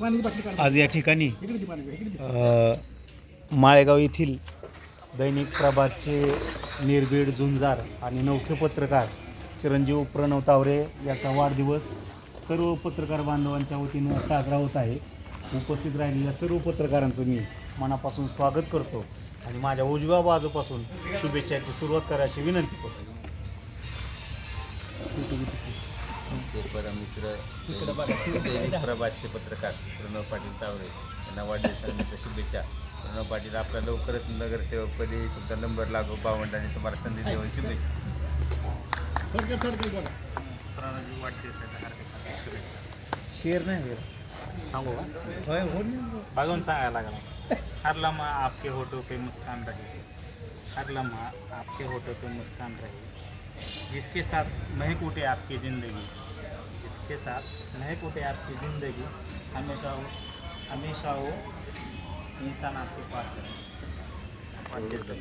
आज या ठिकाणी माळेगाव येथील दैनिक प्रभातचे निर्भीड झुंजार आणि नौखे पत्रकार चिरंजीव प्रणव तावरे याचा वाढदिवस सर्व पत्रकार बांधवांच्या वतीनं साजरा होत आहे. उपस्थित राहिलेल्या सर्व पत्रकारांचं मी मनापासून स्वागत करतो आणि माझ्या उजव्या बाजूपासून शुभेच्छाची सुरुवात करायची विनंती करतो. परमित्र दैनिक प्रभातचे पत्रकार प्रणव पाटील तावरे यांना वाढदिवसानिमित्त शुभेच्छा. प्रणव पाटील आपला लवकरच नगरसेवकपदी तुमचा नंबर लागू आणि तुम्हाला संधी देऊन शुभेच्छा. प्रणवजी वाढदिवसाच्या हार्दिक हार्दिक शुभेच्छा. शेअर नाही सांगू का? हो. बघून सांगायला लागला. हर लम्हा आपके होठों पे मुस्कान रहे. हर लम्हा आपके होठों पे मुस्कान रहे. जिसके साथ महक उठे आपकी ज़िंदगी. जिसके साथ महक उठे आपकी ज़िंदगी हमेशा हो हमेशा हो इंसान आपके पास रहे।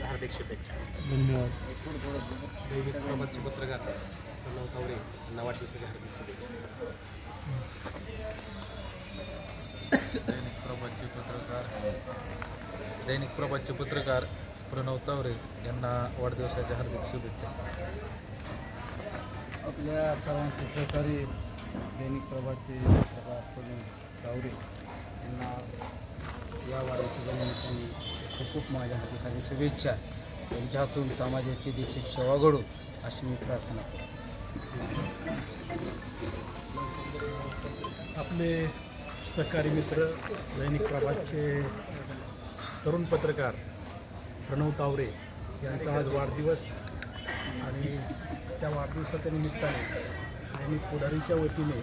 हार्दिक शुभेच्छा। धन्यवाद। पत्रकार प्रणव तावरे यांना वाढदिवसाच्या हार्दिक शुभेच्छा। दैनिक प्रभातचे पत्रकार दैनिक प्रभातचे पत्रकार प्रणव तावरे यांना वाढदिवसाच्या हार्दिक शुभेच्छा। आपल्या सर्वांचे सहकारी दैनिक प्रभातचे पत्रकार तावरे यांना या वाढदिवसाच्या निमित्ताने खूप खूप माझ्या हार्दिक शुभेच्छा. त्यांच्या हातून समाजाची देशाची सेवा घडू अशी मी प्रार्थना करतो. आपले सहकारी मित्र दैनिक प्रभातचे तरुण पत्रकार प्रणव तावरे यांचा आज वाढदिवस आणि त्या वाढदिवसाच्या निमित्ताने दैनिक पुढारीच्या वतीने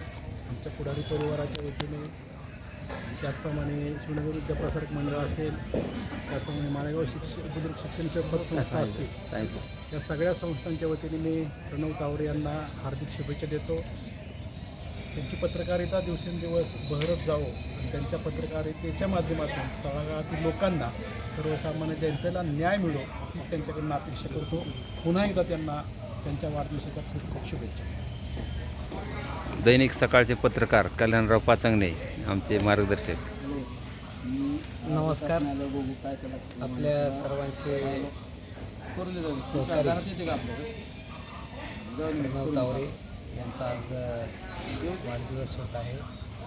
आमच्या पुढारी परिवाराच्या वतीने त्याचप्रमाणे शिवनगर विद्याप्रसारक मंडळ असेल त्याचप्रमाणे माळेगाव शिक्षण बुद्रुक शिक्षण संस्था असेल या. सगळ्या संस्थांच्या वतीने मी प्रणव तावरे यांना हार्दिक शुभेच्छा देतो. त्यांची पत्रकारिता दिवसेंदिवस बहरत जावो आणि त्यांच्या पत्रकारितेच्या माध्यमातून तळागाळातील लोकांना सर्वसामान्य जनतेला न्याय मिळो हीच त्यांच्याकडून अपेक्षा करतो. पुन्हा एकदा त्यांना त्यांच्या वाढदिवसाच्या खूप खूप शुभेच्छा. दैनिक सकाळचे पत्रकार कल्याणराव पाचंगणे आमचे मार्गदर्शक. नमस्कार. आपल्या सर्वांचे तावरे यांचा आज वाढदिवस होत आहे.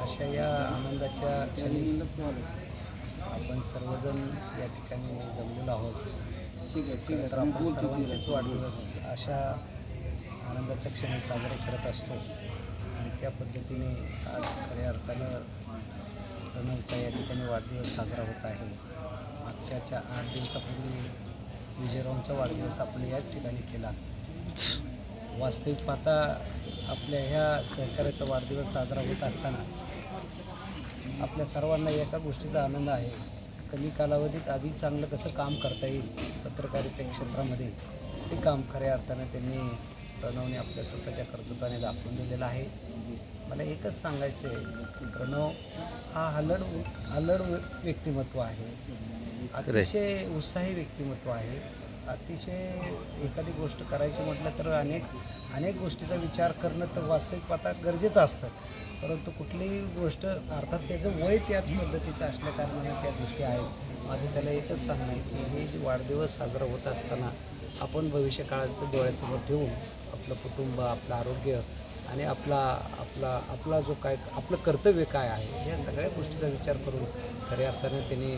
अशा या आनंदाच्या क्षणी आपण सर्वजण या ठिकाणी जमलेलो आहोत. खरं तर आपण सर्वांचेच वाढदिवस अशा आनंदाच्या क्षणी साजरे करत असतो. आणि त्या पद्धतीने आज खऱ्या अर्थानं प्रणवचा या ठिकाणी वाढदिवस साजरा होत आहे. मागच्याच्या आठ दिवसापूर्वी विजयरावांचा वाढदिवस आपण याच ठिकाणी केला. वास्तविक पाहता आपल्या ह्या सहकार्याचा वाढदिवस साजरा होत असताना आपल्या सर्वांना एका गोष्टीचा आनंद आहे. कमी कालावधीत अधिक चांगलं कसं काम करता येईल? पत्रकारिता क्षेत्रामध्ये ते काम खऱ्या अर्थानं त्यांनी प्रणवने आपल्या स्वतःच्या कर्तृत्वाने दाखवून दिलेलं आहे. मला एकच सांगायचं आहे की प्रणव हा हलड हलड व्यक्तिमत्व आहे. अतिशय उत्साही व्यक्तिमत्व आहे. अतिशय एखादी गोष्ट करायची म्हटलं तर अनेक अनेक गोष्टीचा विचार करणं तर वास्तविक पाहता गरजेचं असतं. परंतु कुठलीही गोष्ट अर्थात त्याचं वय त्याच पद्धतीचं असल्या कारणाने त्या गोष्टी आहेत. माझं त्याला एकच सांगणं आहे की हे जे वाढदिवस साजरा होत असताना आपण भविष्य काळात डोळ्यासमोर ठेवून आपलं कुटुंब आपलं आरोग्य आणि आपला आपला आपला जो काय आपलं कर्तव्य काय आहे या सगळ्या गोष्टीचा विचार करून खऱ्या अर्थाने त्यांनी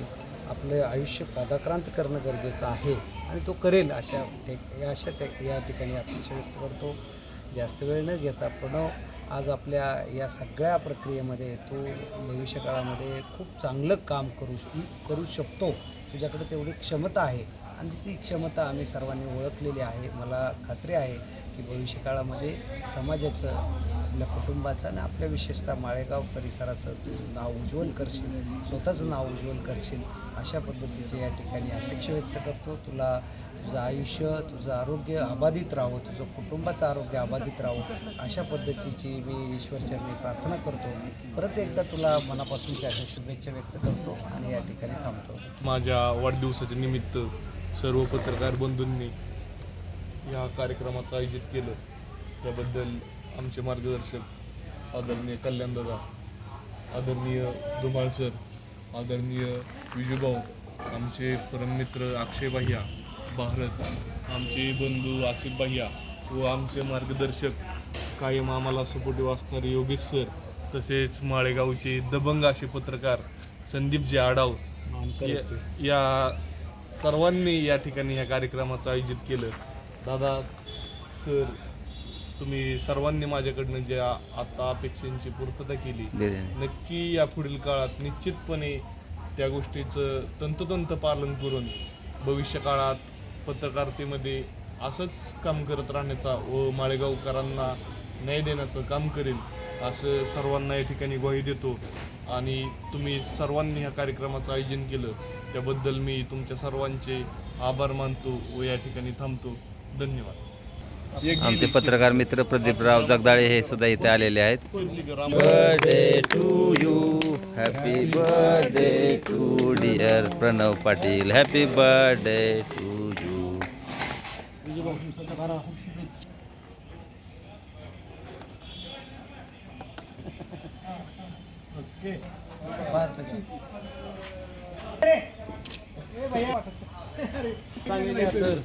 आपलं आयुष्य पादाक्रांत करणं गरजेचं आहे आणि तो करेल अशा या अशा या ठिकाणी अपेक्षा व्यक्त करतो. जास्त वेळ न घेता प्रणव आज आपल्या या सगळ्या प्रक्रियेमध्ये तो भविष्य काळामध्ये खूप चांगलं काम करू करू शकतो. तुझ्याकडे तेवढी क्षमता आहे. आणि ती क्षमता आम्ही सर्वांनी ओळखलेली आहे. मला खात्री आहे की भविष्यकाळामध्ये समाजाचं आपल्या कुटुंबाचं आणि आपल्या विशेषतः माळेगाव परिसराचं नाव उज्ज्वल करशील स्वतःचं नाव उज्ज्वल करशील अशा पद्धतीचे या ठिकाणी अपेक्षा व्यक्त करतो. तुला तुझं आयुष्य तुझं आरोग्य अबाधित राहो तुझं कुटुंबाचं आरोग्य अबाधित राहो अशा पद्धतीची मी ईश्वरचरणी प्रार्थना करतो. परत एकदा तुला मनापासूनच्या अशा शुभेच्छा व्यक्त करतो आणि या ठिकाणी थांबतो. माझ्या वाढदिवसाच्या निमित्त सर्व पत्रकार बंधूंनी या कार्यक्रमाचं आयोजित केलं. त्याबद्दल आमचे मार्गदर्शक आदरणीय कल्याणदादा आदरणीय धुमाळ सर आदरणीय विजूभाऊ आमचे परममित्र अक्षय भैया भारत आमचे बंधू आसिफ भैया व आमचे मार्गदर्शक कायम आम्हाला सपोर्टिव्ह असणारे योगेश सर तसेच माळेगावचे दबंग असे पत्रकार संदीपजी आडाव या- या सर्वांनी या ठिकाणी या कार्यक्रमाचं आयोजित केलं. दादा सर तुम्ही सर्वांनी माझ्याकडनं ज्या आता अपेक्षांची पूर्तता केली नक्की या पुढील काळात निश्चितपणे त्या गोष्टीचं तंतोतंत पालन करून भविष्य काळात पत्रकारितेमध्ये असंच काम करत राहण्याचा व माळेगावकरांना न्याय देण्याचं काम करेल. असं सर्वांना या ठिकाणी ग्वाही देतो. आणि तुम्ही सर्वांनी ह्या कार्यक्रमाचं आयोजन केलं त्याबद्दल मी तुमच्या सर्वांचे आभार मानतो व या ठिकाणी थांबतो. धन्यवाद. आमचे पत्रकार मित्र प्रदीपराव जगदाळे हे सुद्धा इथे आलेले आहेत. Birthday to you. Happy birthday to dear Pranav Patil. Happy birthday to you चांगले सर